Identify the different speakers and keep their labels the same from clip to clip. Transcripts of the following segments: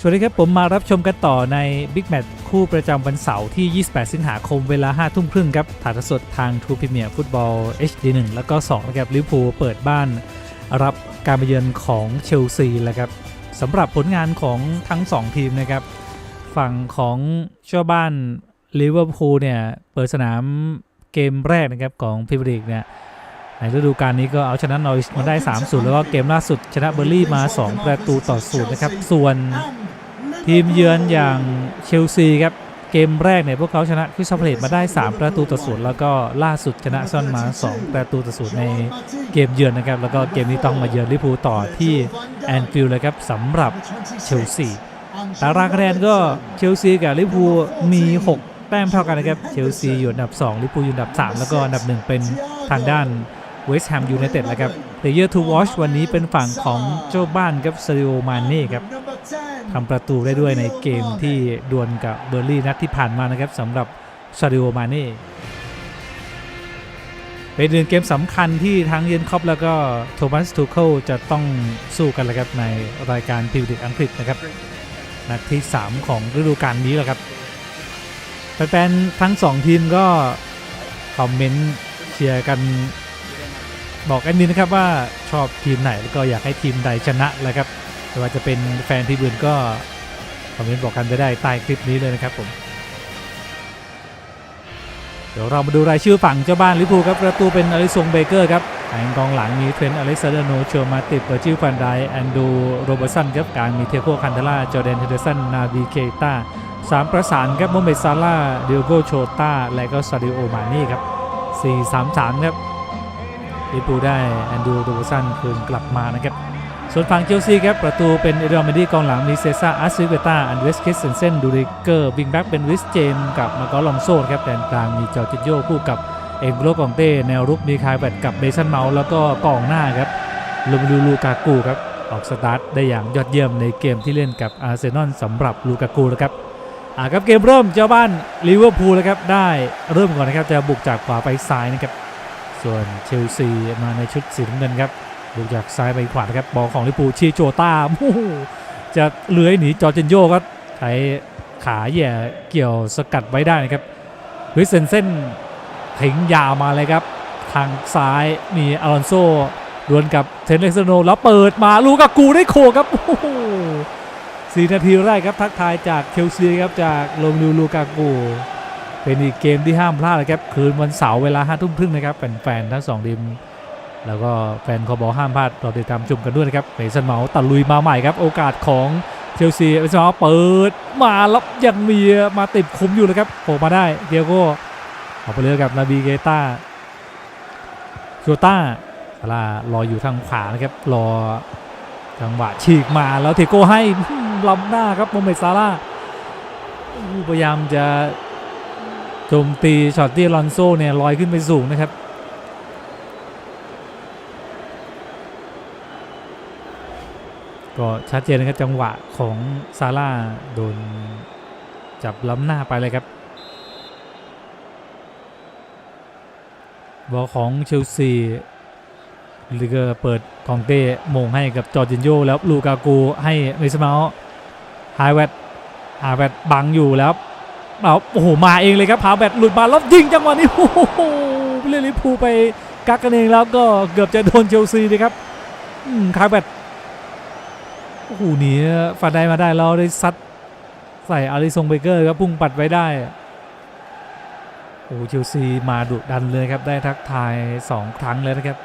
Speaker 1: สวัสดีครับ ผมมารับชมกันต่อใน Big Match คู่ประจำวันเสาร์ที่ 28 สิงหาคมเวลา 5 ทุ่มครึ่งครับถ่ายทอดสดทาง True Premier Football HD 1 แล้วก็2นะครับลิเวอร์พูลเปิดบ้านรับการมาเยือนของเชลซีแล้วครับสำหรับผลงานของทั้ง 2 ทีมนะครับ ฝั่งของเจ้าบ้านลิเวอร์พูลเนี่ยเปิดสนามเกมแรกนะครับของพรีเมียร์ลีกเนี่ยในฤดูกาลนี้ก็เอาชนะนอริชมาได้ 3-0 แล้วก็เกมล่าสุดชนะเบอร์ลี่มา 2 ประตูต่อศูนย์นะครับ ส่วน ทีมเยือนอย่างเชลซีครับ เกมแรกเนี่ยพวกเขาชนะคริสตัลเพลตมาได้ 3 ประตูต่อศูนย์แล้วก็ล่าสุดชนะซอนมา 2 ประตูต่อศูนย์ในเกมเยือนนะครับ แล้วก็เกมนี้ต้องมาเยือนลิเวอร์พูลต่อที่แอนฟิลด์เลยครับสำหรับเชลซีตารางคะแนนก็เชลซีกับลิเวอร์พูลมี 6 แต้มเท่ากันนะครับเชลซีอยู่อันดับ 2 ลิเวอร์พูลอยู่อันดับ 3 แล้วก็อันดับ 1 เป็นทางด้าน เวสต์แฮมยูไนเต็ดแล้วครับเ e เยอร์ทูวอชวันนี้เป็นฝั่งของเจ้าบ้านครับซาริโอมานเน่ครับทำประตูได้ด้วยในเกมที่ดวลกับเบอร์ลี่นัดที่ผ่านมานะครับสำหรับซาดิโอมาเน่เป็นหนึ่งเกมสำคัญที่ทั้งเยนคอปแล้วก็โทมัสทูเคิลจะต้องสู้กันแล้วครับในรายการพรีเมียร์ลีกอังกฤษนะครับนัดที่ 3 ของฤดูกาลนี้แล้วครับแฟนๆทั้ง 2 ทีมก็คอมเมนต์เชียร์กัน บอกกันนี้นะครับว่าชอบทีมไหนแล้วก็อยากให้ทีมใดชนะแล้วครับไม่ว่าจะเป็นแฟนทีมอื่นก็คอมเมนต์บอกกันไปได้ใต้คลิปนี้เลยนะครับผมเดี๋ยวเรามาดูรายชื่อฝั่งเจ้าบ้านลิเวอร์พูลครับประตูเป็นอลิซงเบเกอร์ครับแผงกองหลังมีเทรนต์อเล็กซานเดอร์โนโชมาติดเบอร์จิลฟันไดแอนดูโรเบอร์สันครับกลางมีเทโคคันเทล่าจอร์แดนเฮเดสันนาบีเคต้าสามประสานครับโมเมซาร่าเดียโกโชต้าและก็ซาดิโอมานี่ครับ4-3-3ครับ ลิเวอร์พูได้แอนดูโรเบอร์สันคืนกลับมานะครับ ส่วนฝั่งเชลซีครับ ประตูเป็นเอเดอร์เมดี้กองหลังมีเซซ่าอาร์ซิเวต้าอันเวสคิสเซนเซนดูริเกอร์วิงแบ็กเป็นวิสเจมกับมาโกลองโซ่ครับแดนกลางมีจอร์จิโยคู่กับเอ็งโกลกองเต้แนวรุกมีคายแบตกับเบสันเมาส์แล้วก็กองหน้าครับลูมิลูลูกากูครับออกสตาร์ทได้อย่างยอดเยี่ยมในเกมที่เล่นกับอาร์เซนอลสำหรับลูกากูนะครับอ่าครับเกมเริ่มเจ้าบ้านลิเวอร์พูลนะครับได้เริ่มก่อนนะครับจะบุกจากขวาไปซ้ายนะครับ ส่วนเชลซีมาในชุดสีน้ำเงินครับดูจากซ้ายไปขวานะครับบอลของลิปูชีโจต้าโอ้โหจะเลื้อยหนีจอร์เจนโยก็ใช้ขาแหย่เกี่ยวสกัดไว้ได้นะครับวิสเซนเซนทิ้งยาวมาเลยครับ ทางซ้ายมีอลอนโซดวลกับเทนเลสโนแล้วเปิดมาลูกากูได้โคครับโอ้โหสี่นาทีแรกครับทักทายจากเชลซีครับจากลงลูลูกากู เป็นอีกเกมที่ห้ามพลาดเลยครับคืนวันเสาร์เวลาห้าทุ่มครึ่งนะครับแฟนๆทั้งสองทีมแล้วก็แฟนคอบอห้ามพลาดเราติดตามชมกันด้วยนะครับเมสันเมาตัดลุยมาใหม่ครับ โอกาสของเชลซีเมสันเมาเปิดมาแล้วยังมีมาติดคุมอยู่เลยครับโผล่มาได้เดียโก้เอาไปเลยกับนาบีเกต้าโชต้าซาร่ารออยู่ทางขวานะครับรอจังหวะฉีกมาแล้วเทโก้ให้ล้ำหน้าครับโมเมซาร่าพยายามจะ โจมตีช็อตที่ลอนโซเนี่ยลอยขึ้นไปสูงนะครับ ก็ชัดเจนนะครับจังหวะของซาร่าโดนจับล้ำหน้าไปเลยครับบอลของเชลซีลิเกอร์เปิดของเต้มงให้กับจอร์จินโยแล้วลูกากูให้เมสมาลฮายแวดฮายแวดบังอยู่แล้ว เอาโอ้โหมาเองเลยครับฮายแวดหลุดมาแล้วยิงจังหวะนี้โอ้โหเล่นลิพูไปกักกันเองแล้วก็เกือบจะโดนเชลซีนะครับอืมฮาแวดโอ้โหหนีฟันได้มาได้แล้วได้ซัดใส่อาริซงเบเกอร์ครับพุ่งปัดไว้ได้โอ้โหเชลซีมาดุดันเลยครับได้ทักทาย 2 ครั้งเลยนะครับ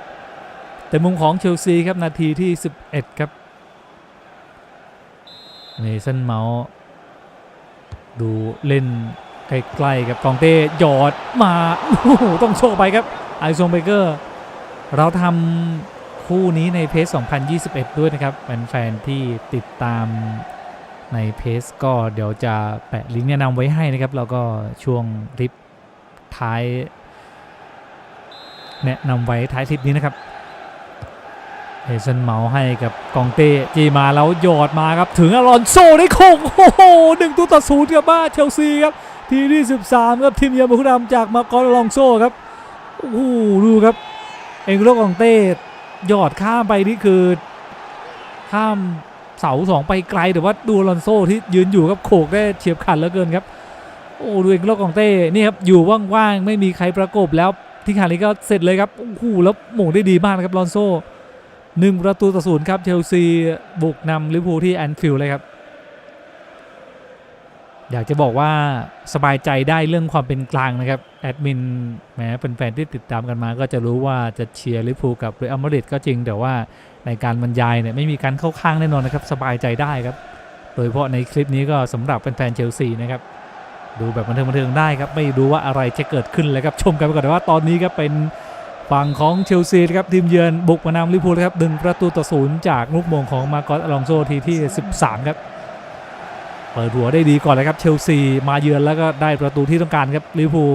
Speaker 1: แต่มุมของเชลซีครับนาทีที่ 11 ครับเมสันเมาส์ ดูเล่นใกล้ๆกับกองเต้หยอดมาโอ้โหต้องโชคไปครับไอซงเบเกอร์เราทำคู่นี้ในเพจ2021 ด้วยนะครับแฟนๆที่ติดตามในเพจก็เดี๋ยวจะแปะลิงก์แนะนำไว้ให้นะครับ แล้วก็ช่วงคลิปท้าย แนะนำไว้ท้ายคลิปนี้นะครับ เฮซันเมาให้กับกองเต้จีมาแล้วหยอดมาครับ ถึงอลอนโซได้โคงโอ้โหหนึ่งตัวต่อศูนย์กับบ้าเชลซีครับ ทีที่ 13 ครับทีมเยือนบุรีรัมย์จากมากอนอลองโซครับโอ้โหดูครับ เองโลกองเต้ยอดข้ามไปนี่คือ ข้ามเสาสองไปไกลแต่ว่าดูอลอนโซที่ยืนอยู่ครับโขกได้เฉียบขาดเหลือเกินครับโอ้ดูเองโลกองเต้นี่ครับอยู่ว่างๆไม่มีใครประกบแล้วที่ขานี้ก็เสร็จเลยครับโอ้โหแล้วหม่งได้ดีมากนะครับลอนโซ หนึ่งประตูต่อศูนย์ครับเชลซีบุกนำลิเวอร์พูลที่แอนฟิลด์เลยครับ อยากจะบอกว่าสบายใจได้เรื่องความเป็นกลางนะครับ แอดมินแหมเป็นแฟนที่ติดตามกันมา ก็จะรู้ว่าจะเชียร์ลิเวอร์พูลกับเรอัลมาดริดก็จริงแต่ว่าในการบรรยายเนี่ยไม่มีการเข้าข้างแน่นอนนะครับสบายใจได้ครับ โดยเฉพาะในคลิปนี้ก็สำหรับแฟนๆเชลซีนะครับดูแบบบันเทิงบันเทิงได้ครับไม่รู้ว่าอะไรจะเกิดขึ้นเลยครับชมกันไปก่อนว่าตอนนี้ครับเป็น ฝั่งของเชลซีครับทีมเยือนบุกมานำลิเวอร์พูลครับดึงประตูต่อศูนย์จากลูกมงของมาร์กอสอลองโซทีที่ 13 ครับเปิดหัวได้ดีก่อนเลยครับเชลซีมาเยือนแล้วก็ได้ประตูที่ต้องการครับลิเวอร์พูล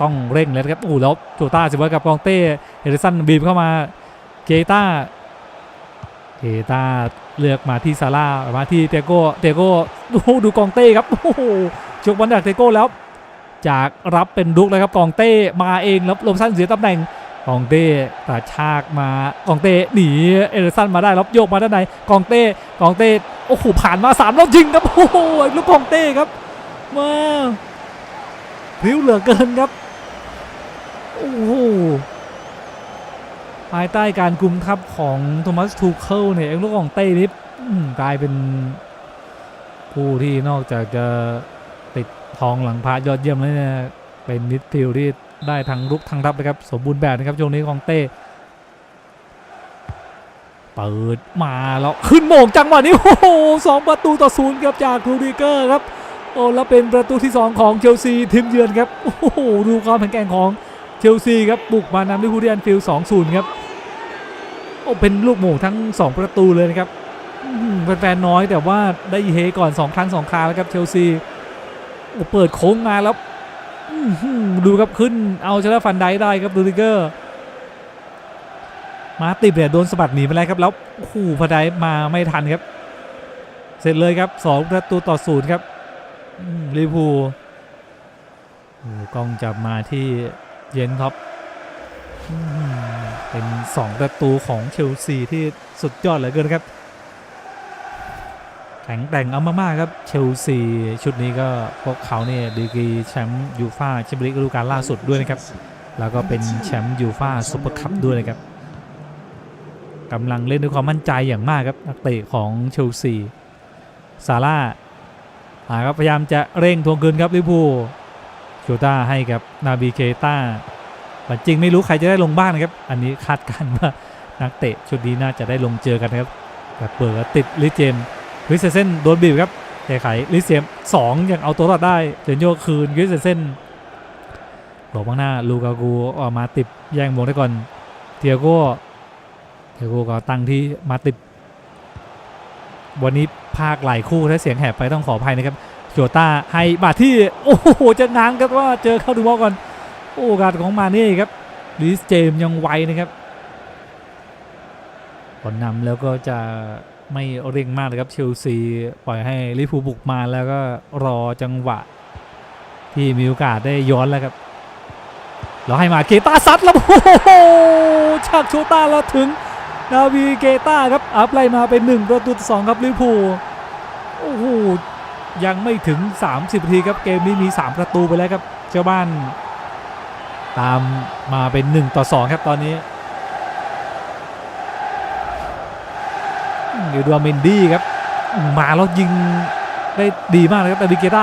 Speaker 1: ต้องเร่งเลยครับโอ้แล้วโจต้าสิว่ากับกองเต้เฮเดสันบีบเข้ามาเกต้าเกต้าเลือกมาที่ซาร่ามาที่เตโก้เตโก้ดูดูกองเต้ครับโอ้โหชกบอลจากเตโก้แล้ว จากรับเป็นลุกเลยครับกองเต้มาเองแล้วลมสั้นเสียตำแหน่ง องเต้ตาชากมากองเต้หนีเอเดอร์สันมาได้แล้วโยกมาด้านในกองเต้กองเต้โอ้โหผ่านมาสามแล้วยิงครับโอ้โหลูกกองเต้ครับมาพริ้วเหลือเกินครับโอ้โหภายใต้การกุมทัพของโทมัสทูเคิลเนี่ยเองลูกของเต้นี่กลายเป็นผู้ที่นอกจากจะติดทองหลังพระยอดเยี่ยมเลยเนี่ยเป็นมิดฟิลด์ที่ ได้ทั้งรุกทั้งรับนะครับสมบูรณ์แบบนะครับช่วงนี้ของเต้เปิดมาแล้วขึ้นโมงจังหวะนี้โอ้โหสองประตูต่อศูนย์ครับจากครูดิเกอร์ครับโอ้แล้วเป็นประตูที่ 2 ของเชลซีทีมเยือนครับโอ้โหดูความแข็งแกร่งของเชลซีครับบุกมานำลิเวอร์พูลที่แอนฟิลด์2-0ครับโอ้เป็นลูกโม่งทั้ง 2 ประตูเลยนะครับแฟนๆน้อยแต่ว่าได้เฮก่อน 2 ครั้ง 2 คราแล้วครับเชลซีโอ้เปิดโค้งมาแล้ว ดูครับขึ้นเอาชนะฟันไดได้ครับดูดิเกอร์ มาติดเนี่ยโดนสะบัดหนีไปแล้วครับแล้วโอ้โหฟันไดมาไม่ทันครับ เสร็จเลยครับสองประตูต่อศูนย์ครับลิพูลโอ้กล้องจับมาที่เยนท็อปเป็นสองประตูของเชลซีที่สุดยอดเหลือเกินครับ แข็งแกร่งเอามากๆครับเชลซีชุดนี้ก็พวกเขาเนี่ยดีกรีแชมป์ยูฟ่าแชมเปี้ยนลีกฤดูกาลล่าสุดด้วยนะครับ แล้วก็เป็นแชมป์ยูฟ่าซุปเปอร์คัพด้วยนะครับกำลังเล่นด้วยความมั่นใจอย่างมากครับนักเตะของเชลซีซาร่าอ่าครับพยายามจะเร่งทวงคืนครับลิพูโชต้าให้กับนาบีเคต้าแต่จริงไม่รู้ใครจะได้ลงบ้างนะครับ อันนี้คาดการณ์ว่านักเตะชุดนี้น่าจะได้ลงเจอกันครับแต่เปิดติดลิเจม ส์คริสเซนเซนโดนบีบครับแก้ไขลิเซียม2ยังเอาตัวรอดได้เจนโยคืนคริสเซนเซนหลบข้างหน้าลูกากูออกมาติดแย่งวงได้ก่อนเทียโก้เทียโก้ก็ตั้งที่มาติดวันนี้ภาคหลายคู่ถ้าเสียงแหบไปต้องขออภัยนะครับโจต้าให้บาดที่โอ้โหจะง้างครับว่าเจอเข้าดูบอลก่อนโอ้กาสของมาเน่ครับลิสเจมยังไวนะครับผลนำแล้วก็จะ ไม่เร่งมากเลยครับเชลซีปล่อยให้ลิเวอร์พูบุกมาแล้วก็รอจังหวะ ที่มีโอกาสได้ย้อนแล้วครับเราให้มาเกตาซัดแล้วโอ้โหชักโชต้าแล้วถึงนาวีเกตาครับอัพไล่มาเป็น1ประตูต่อสองครับลิเวอร์พูโอ้โหยังไม่ถึง 30นาทีครับเกมนี้มี 3 ประตูไปแล้วครับเจ้าบ้าน ตามมาเป็น 1 ต่อ 2 ครับตอนนี้ เดี๋ยวดูเมนดี้ครับ มาแล้วยิงได้ดีมากเลยครับแต่ดิเกต้า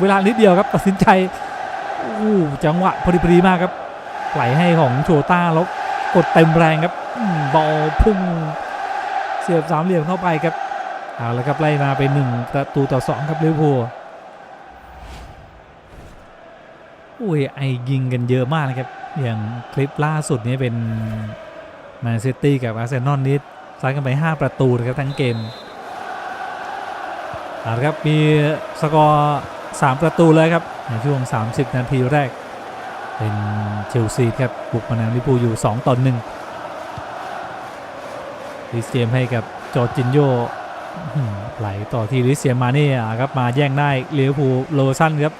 Speaker 1: เวลานิดเดียวครับตัดสินใจโอ้จังหวะพอดีพอดีมากครับไหลให้ของโชต้าแล้วกดเต็มแรงครับอบอลพุ่งเสียบสามเหลี่ยมเข้าไปครับเอาละครับไล่มาเป็นหนึ่งประตูต่อสองครับลิเวอร์พูลโอ้ยไอยิงกันเยอะมากนะครับอย่างคลิปล่าสุดนี้เป็นแมนซิตี้กับอาร์เซนอลนี้ ซัดกันไป 5 ประตูนะครับทั้งเกมเอาละครับมีสกอร์ 3 ประตูเลยครับในช่วง 30 นาทีแรก เป็นเชลซีครับบุกมานำลิเวอร์พูลอยู่ 2 ต่อ1ลิสเจมให้กับจอร์จินโยไหลต่อที่ลิเซียมมาเน่อ่ครับมาแย่งได้ลิเวอร์พูลโลซันครับ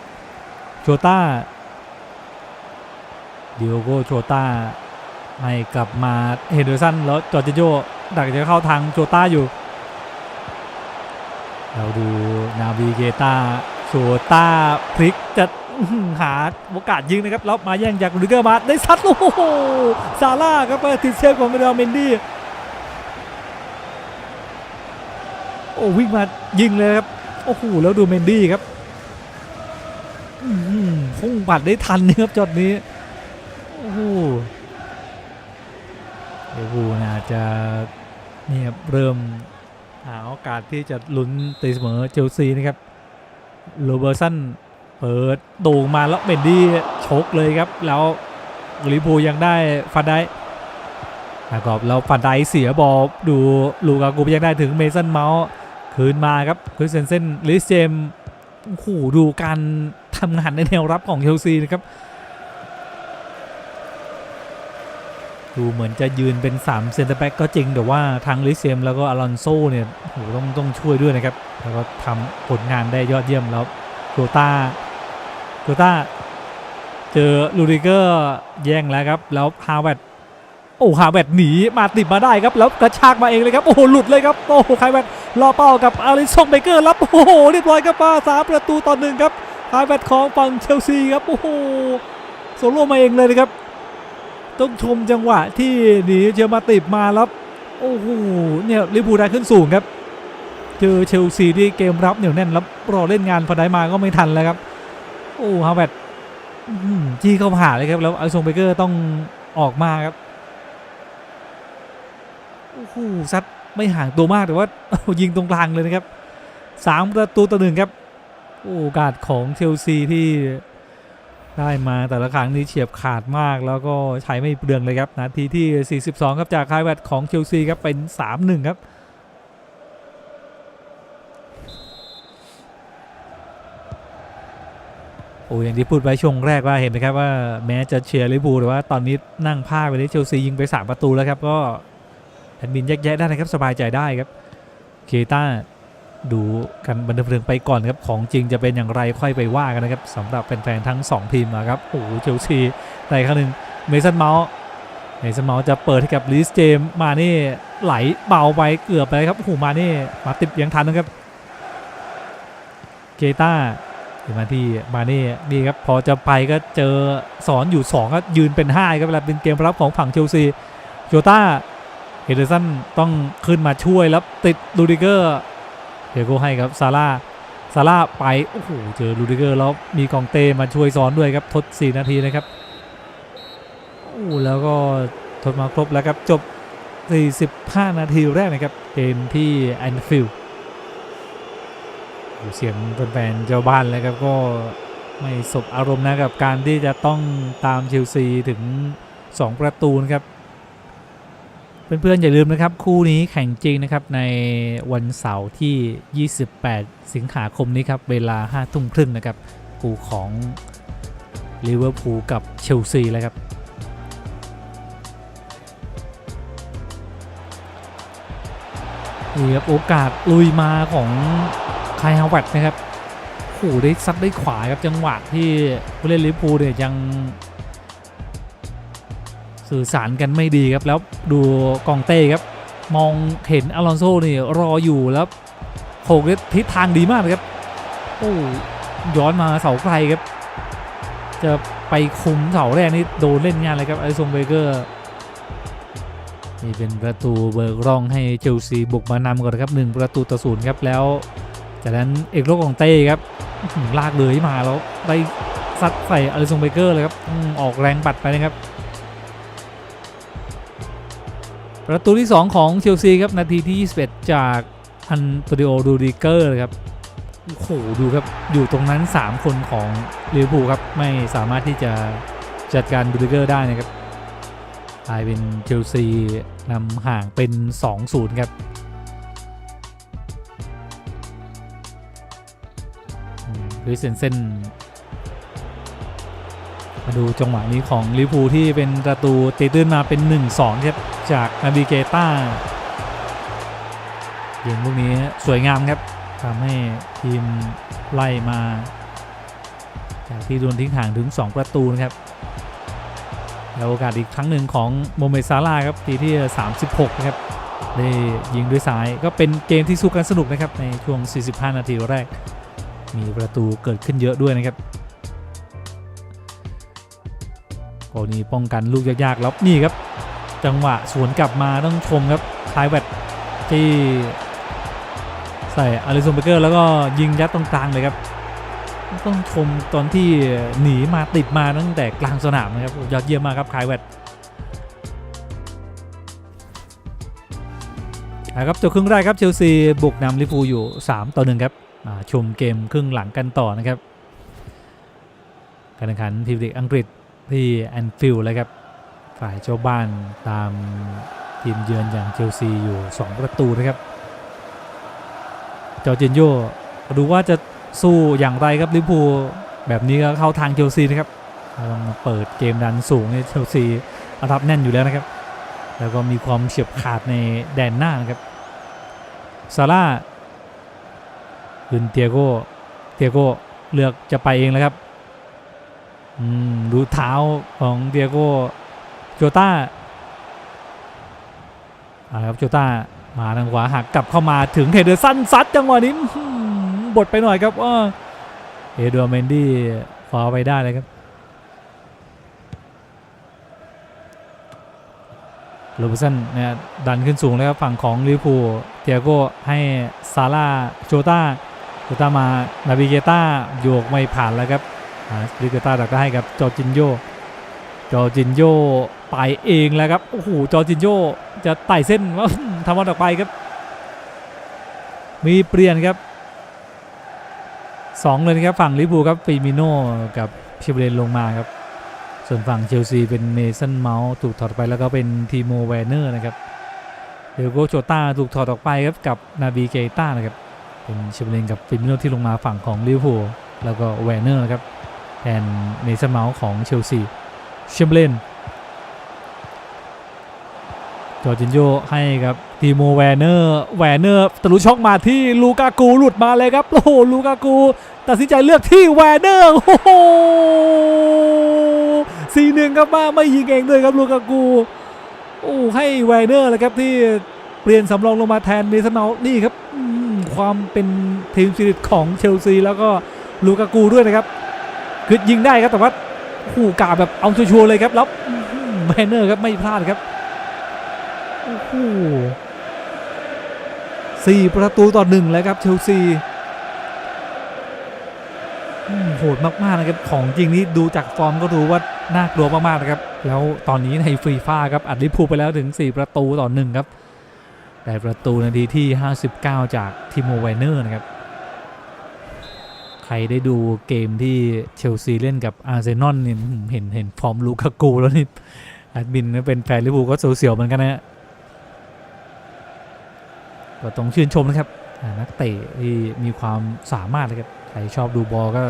Speaker 1: โชต้าดิโอโกโชต้าให้กลับมาเฮนเดอร์สันแล้วจอร์จินโย ดักจะเข้าทางโจต้าอยู่ เราดูนาวีเกตาชัวต้าพลิกจะหาโอกาสยิงนะครับแล้วมาแย่งจากลูเกอร์มาได้ซัดโอ้โหซาร่าครับไปติดเชือกของเรอัลเมนดี้โอ้วิ่งมายิงเลยครับโอ้โหแล้วดูเมนดี้ครับพุ่งปัดได้ทันนะครับจอดนี้โอ้โห เดวูน่าจะเนี่ยเริ่มหาโอกาสที่จะลุ้นตีเสมอเชลซีนะครับโรเบอร์สันเปิดโด่งมาแล้วเมนดี้ชกเลยครับ แล้วลิเวอร์พูยังได้ฟันได้ประกอบแล้วฟันได้เสียบอลดูลูกากูยังได้ถึงเมสันเมาส์คืนมาครับคริสเซนเซนลิสเจมส์โอ้โหดูการทำงานในแนวรับของเชลซีนะครับ ดูเหมือนจะยืนเป็น 3 เซนเตอร์แบ็กก็จริง แต่ว่าทางลิเซียมแล้วก็อลอนโซเนี่ยโหต้องต้องช่วยด้วยนะครับ แล้วก็ทำผลงานได้ยอดเยี่ยมแล้วโกต้าโกต้าเจอลูริเกอร์แย่งแล้วครับ แล้วฮาวเวดโอ้ฮาวเวดหนีมาติดมาได้ครับ แล้วกระชากมาเองเลยครับ โอ้โหหลุดเลยครับ โอ้โหไคแวดรอเป้ากับอาริซงเบเกอร์รับ โอ้โหเรียบร้อยครับป้าสามประตูต่อหนึ่งครับไคแวดของฝั่งเชลซีครับ โอ้โหโซโล่มาเองเลยนะครับ ต้องชมจังหวะที่หนีเจอมาติดมาแล้วโอ้โหเนี่ยลิเวอร์พูได้ขึ้นสูงครับเจอเชลซีที่เกมรับเหนียวแน่นแล้วรอเล่นงานพอได้มาก็ไม่ทันแล้วครับ โอ้ฮาวเวดอื้อหือจี้เข้าผ่าเลยครับแล้วไอซงเบเกอร์ต้องออกมาครับโอ้โหซัดไม่ห่างตัวมากแต่ว่ายิงตรงกลางเลยนะครับสามประตูต่อหนึ่งครับ โอกาสของเชลซีที่ ได้มาแต่ละครั้งนี้เฉียบขาดมาก แล้วก็ใช้ไม่เปลืองเลยครับนาทีที่ 42 ครับจากคายแวดของเชลซีครับเป็น 3-1 ครับโอ้อย่างที่พูดไว้ช่วงแรกว่าเห็นไหมครับว่าแม้จะเชียร์ลิเวอร์พูแต่ว่าตอนนี้นั่งภาคไปที่เชลซียิงไป 3 ประตูแล้วครับ ก็แอดมินแยกแยะได้นะครับ สบายใจได้ครับเคต้า ดูกันบันเทิงไปก่อนครับของจริงจะเป็นอย่างไรค่อยไปว่ากันนะครับสำหรับแฟนๆทั้ง 2 ทีมนะครับโอ้โหเชลซีในครั้งหนึ่งเมสันเมาส์เมสันเมาส์จะเปิดให้กับลิสเจมมานี่ไหลเบาไปเกือบไปครับโอ้โหมานี่มาติดยังทันนะครับเคต้าถึงมาที่มานี่นี่ครับพอจะไปก็เจอสอนอยู่2ก็ยืนเป็น5ครับเวลาเป็นเกมรับของฝั่งเชลซีโจต้าเฮเดอร์สันต้องขึ้นมาช่วยแล้วติดลูดิเกอร์ เดี๋ยวก็ให้ครับซาร่าซาร่าไปโอ้โหเจอลูดิเกอร์แล้วมีกองเต้มาช่วยซ้อนด้วยครับทด 4 นาทีนะครับโอ้แล้วก็ทดมาครบแล้วครับจบ 45 นาทีแรกนะครับเกมที่แอนฟิลด์เสียงแฟนๆเจ้าบ้านเลยครับก็ไม่สบอารมณ์นะกับการที่จะต้องตามเชลซีถึง 2 ประตูนะครับ เพื่อนๆอย่าลืมนะครับ คู่นี้แข่งจริงนะครับในวันเสาร์ที่ 28 สิงหาคมนี้ครับ เวลา5ทุ่มครึ่งนะครับ คู่ของลิเวอร์พูลกับเชลซีเลยครับนี่ครับโอกาสลุยมาของไคลฮาวเวตนะครับโอ้ได้ซัดได้ขวาครับจังหวะที่ผู้เล่นลิเวอร์พูลเนี่ยยัง สื่อสารกันไม่ดีครับ แล้วดูกองเต้ครับ มองเห็นอลอนโซนี่รออยู่แล้วโขกได้ทิศทางดีมากเลยครับโอ้ย้อนมาเสาไกลครับ จะไปคุมเสาแรกนี่โดนเล่นงานเลยครับไอซงเบเกอร์นี่เป็นประตูเบิกร่องให้เชลซีบุกมานำก่อนนะครับหนึ่งประตูต่อศูนย์ครับแล้วจากนั้นเอกโลกของเต้ครับลากเลยมาแล้วได้ซัดใส่อลิซงเบเกอร์เลยครับอออกแรงปัดไปนะครับ ประตูที่ 2 ของเชลซีครับ นาทีที่ 21 จากอันโตนิโอดูดิเกอร์ครับโอ้โหดูครับ อยู่ตรงนั้น 3 คนของลิเวอร์พูลครับ ไม่สามารถที่จะจัดการดูดิเกอร์ได้นะครับกลายเป็นเชลซีนำห่างเป็น 2-0 ครับริสเซนเซน มาดูจังหวะนี้ของลิพูที่เป็นประตูตีตื้นมาเป็น 1-2ครับจากนาบิเกต้ายิงลูกนี้สวยงามครับทำให้ทีมไล่มา จากที่โดนทิ้งห่างถึง 2 ประตูนะครับแล้วโอกาสอีกครั้งหนึ่งของโมเมซาร่าครับทีที่ 36นะครับได้ยิงด้วยซ้ายก็เป็นเกมที่สู้กันสนุกนะครับในช่วง 45 นาทีแรก มีประตูเกิดขึ้นเยอะด้วยนะครับ โกนี้ป้องกันลูกยากๆแล้วนี่ครับ จังหวะสวนกลับมาต้องชมครับคายแวดที่ใส่อาริโซนเบเกอร์แล้วก็ยิงยัดตรงกลางเลยครับต้องชมตอนที่หนีมาติดมาตั้งแต่กลางสนามนะครับยอดเยี่ยมมากครับคายแวดนะครับจบครึ่งแรกครับเชลซีบุกนำลิเวอร์พูอยู่ 3 ต่อ1ครับมาชมเกมครึ่งหลังกันต่อนะครับการแข่งขันพรีเมียร์ลีกอังกฤษ ที่แอนฟิลด์เลยครับ ฝ่ายเจ้าบ้านตามทีมเยือนอย่างเชลซีอยู่ 2 ประตูนะครับ จอร์จินโยดูว่าจะสู้อย่างไรครับลิเวอร์พูแบบนี้ก็เข้าทางเชลซีนะครับต้องมเปิดเกมดันสูงเนี่ยเชลซีรับแน่นอยู่แล้วนะครับ แล้วก็มีความเฉียบขาดในแดนหน้านะครับซาร่าคืนเตียโก้เตียโก้เลือกจะไปเองแล้วครับ ดูเท้าของเตียโก้โจต้าเอาละครับโจต้ามาทางขวาหักกลับเข้ามาถึงเฮเดอร์สันซัดจังหวะนี้บดไปหน่อยครับเอเดอร์เมนดี้ขวาไปได้เลยครับโรบสันเนี่ยดันขึ้นสูงแล้วครับฝั่งของลิเวอร์พูลเตียโก้ให้ซาร่าโจตาโจตามานาบิเกต้าโยกไม่ผ่านแล้วครับ ลิเกต้าดักได้ให้กับจอจินโยจอจินโยไปเองแล้วครับโอ้โหจอจินโยจะไต่เส้นว่าทำวันออกไปครับ มีเปลี่ยนครับสองเลยครับฝั่งลิเวอร์พูลครับฟีมิโน่กับพิเบรนลงมาครับ ส่วนฝั่งเชลซีเป็นเมสันเมาส์ถูกถอดไปแล้วก็เป็นทีโมแวนเนอร์นะครับเดโกโจต้าถูกถอดออกไปครับกับนาบีเกต้านะครับเป็นเชมเบรนกับฟิมิโนที่ลงมาฝั่งของลิเวอร์พูลแล้วก็แวนเนอร์นะครับ แทนเมสเมาส์ของเชลซีเชมเบรนจอร์จินโยให้กับทีโมแวนเนอร์แวนเนอร์ตะลุช่องมาที่ลูกากูหลุดมาเลยครับ โอ้โหลูกากูตัดสินใจเลือกที่แวนเนอร์โอ้โหสี่หนึ่งครับมาไม่ยิงเองด้วยครับลูกากูโอ้ให้แวนเนอร์เลยครับที่เปลี่ยนสำรองลงมาแทนเมสันเมานี่ครับความเป็นทีมสปิริตของเชลซีแล้วก็ลูกากูด้วยนะครับ คือยิงได้ครับแต่ว่าคู่กาแบบเอาชัวร์เลยครับแล้วแวนเนอร์ครับไม่พลาดครับโอ้โหสี่ประตูต่อหนึ่งแล้วครับเชลซีโหดมากๆนะครับของจริงนี่ดูจากฟอร์มก็รู้ว่าน่ากลัวมากๆนะครับ แล้วตอนนี้ในฟรีฟ่าครับอัดลิพูไปแล้วถึง 4 ประตูต่อหนึ่งครับ ได้ประตูนาทีที่ 59 จากทิโมไวเนอร์นะครับ รได้ดูเกมที่เชลซีเล่นกับอาร์เซนอลเนี่ยเห็นเห็นฟอร์มลูกากูแล้วนี่แอดมินเป็นแฟนลิเวอร์พูลก็เสียวๆเหมือนกันนะก็ต้องชื่นชมนะครับนักเตะที่มีความสามารถเลยครับใครชอบดูบอลก็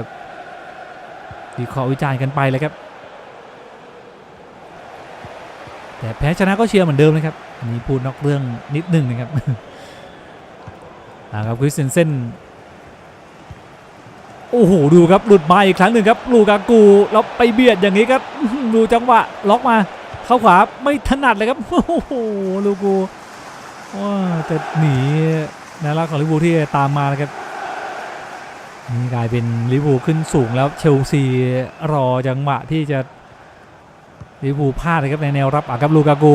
Speaker 1: วิเคราะห์วิจารณ์กันไปเลยครับ แต่แพ้ชนะก็เชียร์เหมือนเดิมนะครับอันนี้พูดนอกเรื่องนิดนึงนะครับนะครับคริสเซนเซน โอ้โหดูครับหลุดมาอีกครั้งหนึ่งครับลูกากูแล้วไปเบียดอย่างนี้ครับดูจังหวะล็อกมาเข้าขวาไม่ถนัดเลยครับโอ้โหลูกูว้าจะหนีนารักของลิเวอร์พูลที่ตามมานะครับนี่กลายเป็นลิเวอร์พูลขึ้นสูงแล้วเชลซีรอจังหวะที่จะลิเวอร์พูลพลาดนะครับในแนวรับอะครับลูกากู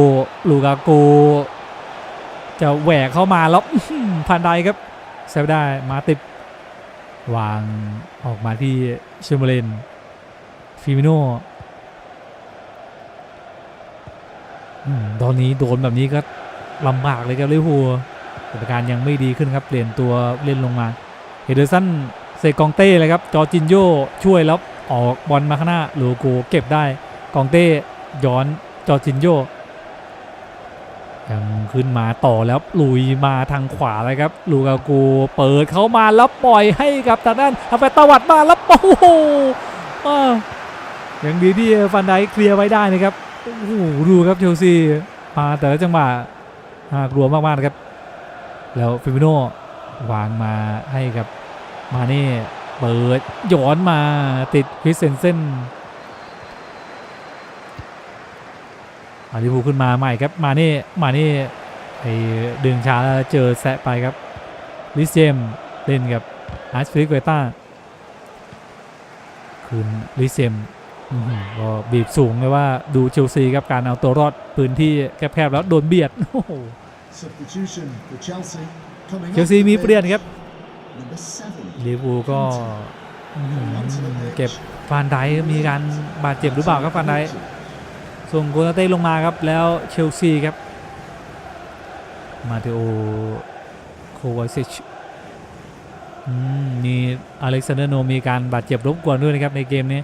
Speaker 1: ลูกากูจะแหวกเข้ามาแล้วอื้อหือผ่านได้ครับเซฟได้มาติด วางออกมาที่เชมเบอร์เลนฟิมิโนตอนนี้โดนแบบนี้ก็ลำบากเลยครับลิเวอร์พูลสถานการณ์ยังไม่ดีขึ้นครับเปลี่ยนตัวเล่นลงมาเฮเดอร์สันเซกองเต้เลยครับจอจินโยช่วยแล้วออกบอลมาข้างหน้าลูโกเก็บได้กองเต้ย้อนจอจินโย ยังขึ้นมาต่อแล้วลุยมาทางขวาเลยครับ ลูกากูเปิดเข้ามาแล้วปล่อยให้กับทางด้านฮาเฟตวัดมาแล้วโอ้โหอ้าวยังดีที่ฟันไดเคลียร์ไว้ได้นะครับโอ้โหดูครับเชลซีมาแต่ละจังหวะน่ากลัวมากๆนะครับ แล้วฟิมิโนวางมาให้กับมาเน่เปิดย้อนมาติดคริสเซนเซนอา ลิเวอร์พูลขึ้นมาใหม่ครับมาเน่มาเน่ไอ้ดึงช้าแล้วเจอแซะไปครับลิสเจมส์เล่นกับอาร์ชฟิลิกเวต้าคืนลิสเจมส์อื้อหือก็บีบสูงเลยว่าดูเชลซีครับการเอาตัวรอดพื้นที่แคบๆแล้วโดนเบียดโอ้โห
Speaker 2: Substitution for Chelsea. Coming
Speaker 1: เชลซีมีเปลี่ยนครับ
Speaker 2: Number seven.
Speaker 1: ลิเวอร์พูลก็อื้อหือเก็บฟานไดค์มีการบาดเจ็บหรือเปล่าครับฟานไดค์ ส่งโกนาเต้ลงมาครับแล้วเชลซีครับ มาเตโอโควาซิชมีอเล็กซานเดอร์โนมีการบาดเจ็บรบกวนด้วยนะครับในเกมนี้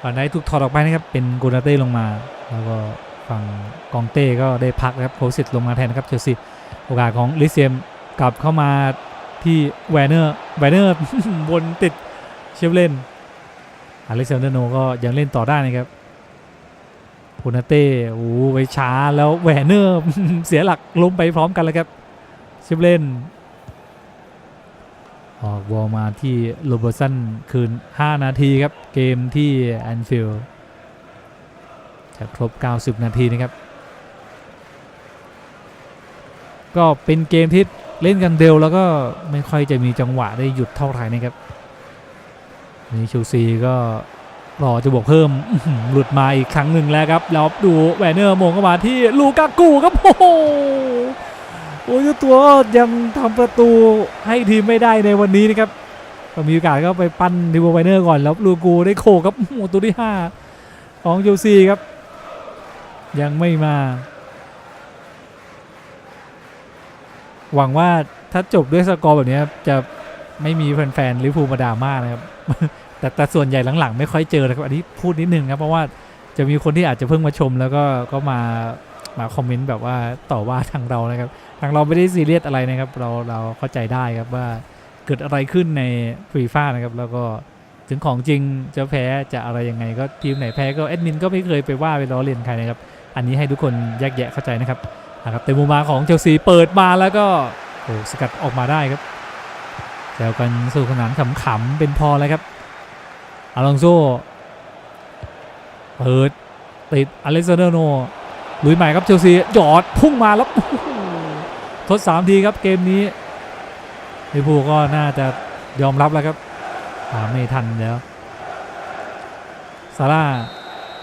Speaker 1: ฟานไดค์ถูกถอดออกไปนะครับเป็นโกนาเต้ลงมา แล้วก็ฝั่งกองเต้ก็ได้พักครับโคสิตลงมาแทนนะครับเชลซีโอกาสของลิเซียมกลับเข้ามาที่แวนเนอร์แวนเนอร์บนติดเชฟเลน อเล็กซานเดโนก็ยังเล่นต่อได้นะครับพูนาเต้โอ้โหไปช้าแล้วแหวนเนอร์เสียหลักล้มไปพร้อมกันแล้วครับเชฟเลนออกบอลมาที่โรเบอร์สันคืน 5 นาทีครับ เกมที่แอนฟิลด์จะครบ 90 นาทีนะครับ ก็เป็นเกมที่เล่นกันเร็วแล้วก็ไม่ค่อยจะมีจังหวะได้หยุดเท่าไหร่นะครับ นี่เชลซีก็รอจะบวกเพิ่มหลุดมาอีกครั้งหนึ่งแล้วครับ แล้วดูแวนเนอร์มงเข้ามาที่ลูกากูครับโอ้โหโอ้ยตัวยังทำประตูให้ทีมไม่ได้ในวันนี้นะครับก็มีโอกาสก็ไปปั้นดิโบไวเนอร์ก่อนแล้วลูกูได้โคครับโอ้ตัวที่ 5 ของเชลซีครับ ยังไม่มา หวังว่าถ้าจบด้วยสกอร์แบบนี้จะไม่มีแฟนๆลิเวอร์พูลมาด่ามานะครับ แต่แต่ส่วนใหญ่หลังๆ ไม่ค่อยเจอนะครับอันนี้พูดนิดนึงครับเพราะว่าจะมีคนที่อาจจะเพิ่งมาชมแล้วก็ก็มามาคอมเมนต์แบบว่าต่อว่าทางเรานะครับ ทางเราไม่ได้ซีเรียสอะไรนะครับ เราเราเข้าใจได้ครับว่าเกิดอะไรขึ้นในฟรีฟ่านะครับ แล้วก็ถึงของจริงจะแพ้จะอะไรยังไง ก็ทีมไหนแพ้ก็แอดมินก็ไม่เคยไปว่าไปล้อเลียนใครนะครับ อันนี้ให้ทุกคนแยกแยะเข้าใจนะครับนะครับเต็มมุมมาของเชลซีเปิดมาแล้วก็โอ้สกัดออกมาได้ครับแซวกันสนุกสนานขำๆเป็นพอแล้วครับ อาลองโซเปิดติดอเล็กซานเดอร์โนลุยใหม่ครับเชลซีหยอดพุ่งมาแล้วทดสามทีครับเกมนี้ลิเวอร์พูลก็น่าจะยอมรับแล้วครับตามไม่ทันแล้วซาร่า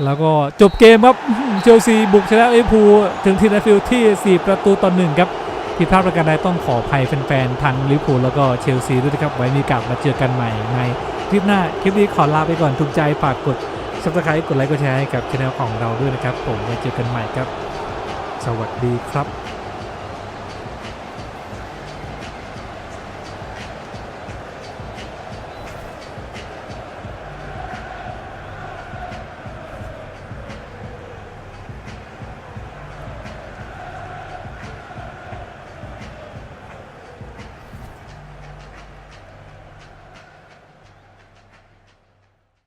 Speaker 1: แล้วก็จบเกมครับเชลซีบุกชนะลิเวอร์พูลถึงทีนาฟิลที่ 4 ประตูต่อหนึ่งครับผิดพลาดประการใดต้องขออภัยแฟนๆทางลิเวอร์พูลแล้วก็เชลซีด้วยนะครับไว้มีโอกาสมาเจอกันใหม่ใน คลิปหน้า คลิปนี้ขอลาไปก่อนถูกใจฝากกด subscribe กดไลค์กดแชร์ให้กับช่องของเราด้วยนะครับ ผมไว้เจอกันใหม่ครับ สวัสดีครับ